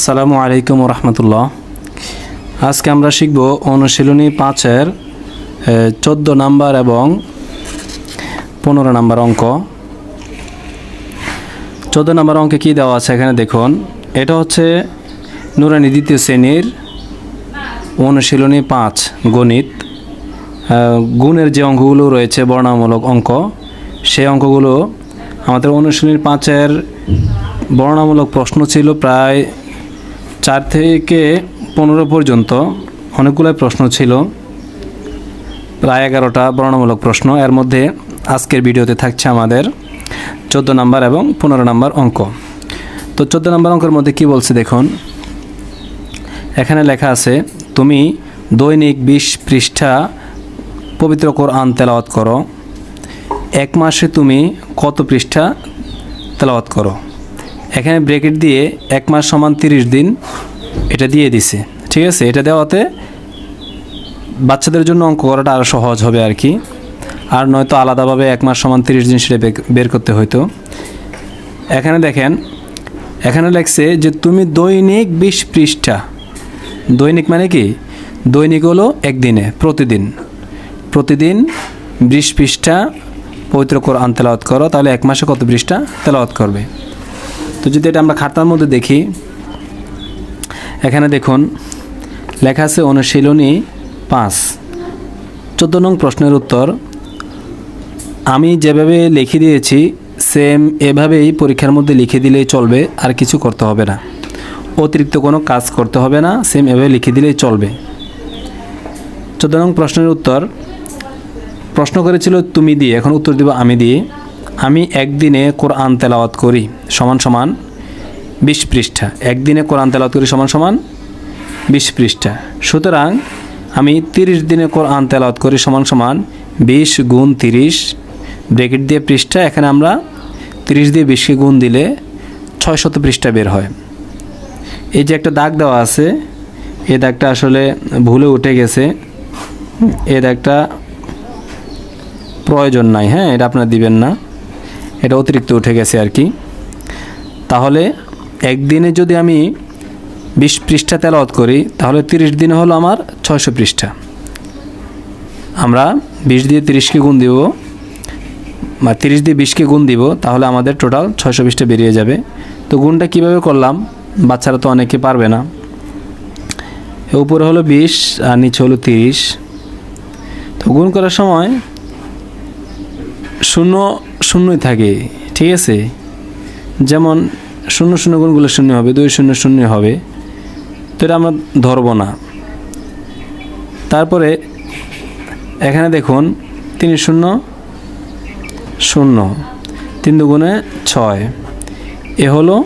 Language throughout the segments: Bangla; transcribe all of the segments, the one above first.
আসসালামু আলাইকুম রহমতুল্লাহ। আজকে আমরা শিখব অনুশীলনী পাঁচের চোদ্দ নাম্বার এবং পনেরো নাম্বার অঙ্ক। চোদ্দ নাম্বার অঙ্কে কী দেওয়া আছে এখানে দেখুন। এটা হচ্ছে নুরানি দ্বিতীয় শ্রেণির অনুশীলনী পাঁচ, গণিত। গুণের যে অঙ্কগুলো রয়েছে বর্ণামূলক অঙ্ক, সেই অঙ্কগুলো আমাদের অনুশীলনী পাঁচের বর্ণামূলক প্রশ্ন ছিল প্রায় চার থেকে পনেরো পর্যন্ত অনেকগুলো প্রশ্ন ছিল। প্রায় এগারোটা বর্ণমূলক প্রশ্ন। এর মধ্যে আজকের ভিডিওতে থাকছে আমাদের চোদ্দ নাম্বার এবং পনেরো নাম্বার অঙ্ক। তো চোদ্দ নাম্বার অঙ্কের মধ্যে কি বলছে দেখুন। এখানে লেখা আছে, তুমি দৈনিক বিশ পৃষ্ঠা পবিত্র কোরআন তেলাওয়াত করো। এক মাসে তুমি কত পৃষ্ঠা তেলাওয়াত করো? এখানে ব্রেকেট দিয়ে এক মাস সমান তিরিশ দিন এটা দিয়ে দিছে। ঠিক আছে? এটা দেওয়াতে বাচ্চাদের জন্য অঙ্ক করাটা আরও সহজ হবে আর কি। আর নয়তো আলাদাভাবে এক মাস সমান তিরিশ দিন সেটা বের করতে হইতো। এখানে দেখেন, এখানে লেখছে যে তুমি দৈনিক বিশ পৃষ্ঠা। দৈনিক মানে কি? দৈনিক হলো একদিনে, প্রতিদিন। প্রতিদিন বিশ পৃষ্ঠা পবিত্র কোরআন তেলাওয়াত করো, তাহলে এক মাসে কত পৃষ্ঠা তেলাওয়াত করবে? তো যদি এটা আমরা খাতার মধ্যে দেখি, এখানে দেখুন, লেখা আছে অনুশীলনী পাঁচ। চোদ্দ নং প্রশ্নের উত্তর, আমি যেভাবে লিখে দিয়েছি সেম এভাবেই পরীক্ষার মধ্যে লিখে দিলেই চলবে, আর কিছু করতে হবে না। অতিরিক্ত কোনো কাজ করতে হবে না সেম এভাবে লিখে দিলেই চলবে। চোদ্দ নং প্রশ্নের উত্তর, প্রশ্ন করেছিল, তুমি দিয়ে। এখন উত্তর দিব, আমি দিয়ে। আমি একদিনে কোরআন তেলাওয়াত করি, সমান সমান বিশ পৃষ্ঠা। একদিনে কোরআন তেলাওয়াত করি, সমান সমান বিশ পৃষ্ঠা। সুতরাং আমি তিরিশ দিনে কোরআন তেলাওয়াত করি, সমান সমান বিশ গুণ তিরিশ ব্রেকেট দিয়ে পৃষ্ঠা। এখানে আমরা তিরিশ দিয়ে বিশকে গুণ দিলে ছয় শত পৃষ্ঠা বের হয়। এই যে একটা দাগ দেওয়া আছে, এই দাগটা আসলে ভুলে উঠে গেছে। এই দাগটা প্রয়োজন নাই হ্যাঁ এটা আপনারা দিবেন না। এটা অতিরিক্ত উঠে গেছে আর কি। তাহলে একদিনে যদি আমি বিশ পৃষ্ঠা তেলাওয়াত করি, তাহলে তিরিশ দিনে হলো আমার ছয়শো পৃষ্ঠা। আমরা বিশ দিয়ে তিরিশকে গুণ দিব, বা তিরিশ দিয়ে বিশকে গুণ দিব, তাহলে আমাদের টোটাল ছয়শো পৃষ্ঠা বেরিয়ে যাবে। তো গুণটা কীভাবে করলাম? বাচ্চারা তো অনেকে পারবে না। উপরে হলো বিশ, আর নিচে হলো তিরিশ। তো গুণ করার সময় শূন্য শূন্যই থাকে, ঠিক আছে? যেমন শূন্য শূন্য গুণগুলো শূন্য হবে, দুই শূন্য শূন্য হবে। তো এটা আমরা ধরবো না। তারপরে এখানে দেখুন, তিন শূন্য শূন্য, তিন দুগুণে ছয়। এ হলো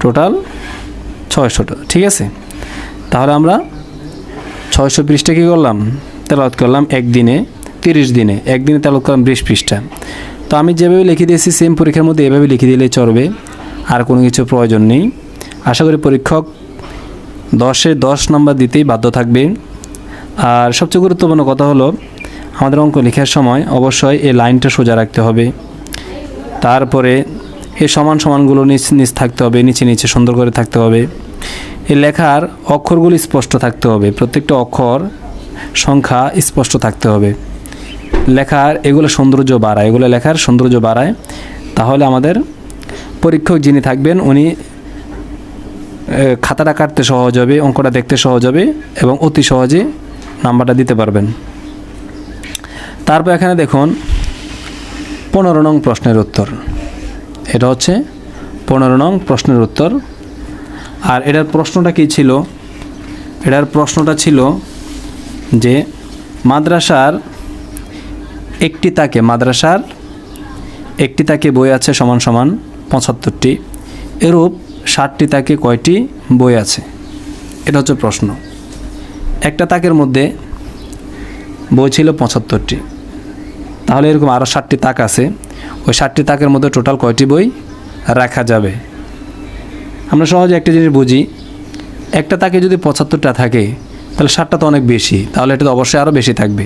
টোটাল ছয়শোটা ঠিক আছে? তাহলে আমরা ছয়শো পৃষ্ঠা কী করলাম? তেলাওয়াত করলাম একদিনে, তিরিশ দিনে। একদিনে তেলাওয়াত করলাম বিশ পৃষ্ঠা। তো আমি যেভাবে লিখে দিয়েছি সেম পরীক্ষার মধ্যে এভাবে লিখে দিলেই চলবে। আর কোনো কিছু প্রয়োজন নেই। আশা করি পরীক্ষক দশে দশ নম্বর দিতেই বাধ্য থাকবে। আর সবচেয়ে গুরুত্বপূর্ণ কথা হলো, আমাদের অঙ্ক লেখার সময় অবশ্যই এই লাইনটা সোজা রাখতে হবে। তারপরে এই সমান সমানগুলো নিচ নিচ থাকতে হবে, নিচে নিচে সুন্দর করে থাকতে হবে। এই লেখার অক্ষরগুলো স্পষ্ট থাকতে হবে। প্রত্যেকটা অক্ষর, সংখ্যা স্পষ্ট থাকতে হবে। লেখার, এগুলো সৌন্দর্য বাড়ায়, এগুলো লেখার সৌন্দর্য বাড়ায়, তাহলে আমাদের পরীক্ষক যিনি থাকবেন, উনি খাতাটা কাটতে সহজ হবে, অঙ্কটা দেখতে সহজ হবে এবং অতি সহজে নাম্বারটা দিতে পারবেন। তারপর এখানে দেখুন, পনেরো নং প্রশ্নের উত্তর। এটা হচ্ছে পনেরো নং প্রশ্নের উত্তর। আর এটার প্রশ্নটা কী ছিল? এটার প্রশ্নটা ছিল যে, মাদ্রাসার একটি তাকে মাদ্রাসার, একটি তাকে বই আছে সমান সমান পঁচাত্তরটি। এরূপ ষাটটি তাকে কয়টি বই আছে? এটা হচ্ছে প্রশ্ন। একটা তাকের মধ্যে বই ছিল পঁচাত্তরটি। তাহলে এরকম আরও ষাটটি তাক আছে। ওই ষাটটি তাকের মধ্যে টোটাল কয়টি বই রাখা যাবে? আমরা সহজে একটা জিনিস বুঝি, একটা তাকে যদি পঁচাত্তরটা থাকে, তাহলে ষাটটা তো অনেক বেশি, তাহলে এটা তো অবশ্যই আরও বেশি থাকবে।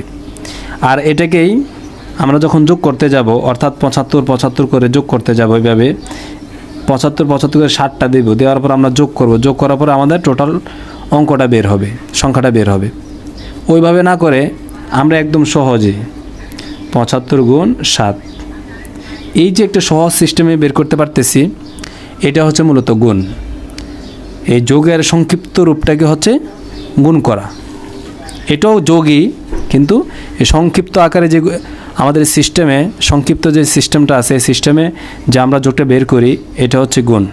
আর এটাকেই আমরা যখন যোগ করতে যাব, অর্থাৎ পঁচাত্তর পঁচাত্তর করে যোগ করতে যাব এইভাবে, পঁচাত্তর পঁচাত্তর করে ষাটটা দেবো, দেওয়ার পর আমরা যোগ করব। যোগ করার পর আমাদের টোটাল অঙ্কটা বের হবে, সংখ্যাটা বের হবে। ওইভাবে না করে আমরা একদম সহজে পঁচাত্তর গুণ সাত। এই যে একটা সহজ সিস্টেমে বের করতে পারতেছি, এটা হচ্ছে মূলত গুণ। এই যোগের সংক্ষিপ্ত রূপটাকে হচ্ছে গুণ করা। এটাও যোগই, কিন্তু এই সংক্ষিপ্ত আকারে যে আমাদের সিস্টেমে সংক্ষিপ্ত যে সিস্টেমটা আছে সিস্টেমে যে আমরা যোগটা বের করি, এটা হচ্ছে গুণ।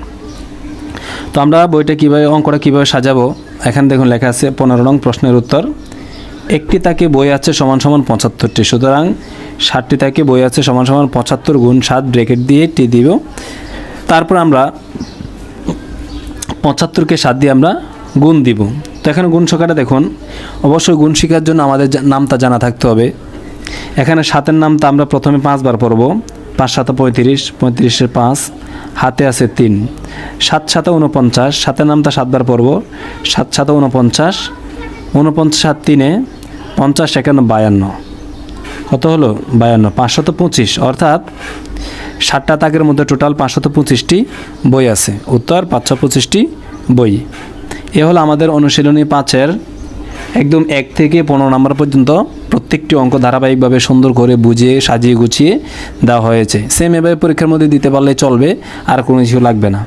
তো আমরা বইটা কীভাবে, অঙ্কটা কীভাবে সাজাবো, এখানে দেখুন লেখা আছে পনেরো নং প্রশ্নের উত্তর। একটি তাকে বই আছে সমান সমান পঁচাত্তরটি, সুতরাং ষাটটি তাকে বই আছে সমান সমান পঁচাত্তর গুণ সাত ব্রেকেট দিয়ে টি দিব। তারপর আমরা পঁচাত্তরকে সাত দিয়ে আমরা গুণ দিব। তো এখানে গুণ সংখ্যাটা দেখুন, অবশ্যই গুণ শেখার জন্য আমাদের নামটা জানা থাকতে হবে। এখানে সাতের নামটা আমরা প্রথমে পাঁচবার পড়ব। পাঁচ সাত পঁয়ত্রিশ, পঁয়ত্রিশের পাঁচ, হাতে আছে তিন। সাত সাত উনপঞ্চাশ সাতের নামটা সাতবার পড়ব। সাত সাত উনপঞ্চাশ উনপঞ্চাশ সাত তিনে, পঞ্চাশ একান্ন বায়ান্ন। কত হলো? বায়ান্ন। পাঁচশত পঁচিশ, অর্থাৎ ষাটটা তাকের মধ্যে টোটাল পাঁচশত পঁচিশটি বই আছে। উত্তর পাঁচশো পঁচিশটি বই। এ হলো আমাদের অনুশীলনী পাঁচের একদম এক থেকে পনেরো নম্বর পর্যন্ত প্রত্যেকটি অঙ্ক ধারাবাহিকভাবে সুন্দর করে বুঝিয়ে, সাজিয়ে গুছিয়ে দেওয়া হয়েছে। সেম এভাবে পরীক্ষার মধ্যে দিতে পারলে চলবে, আর কোনো কিছু লাগবে না।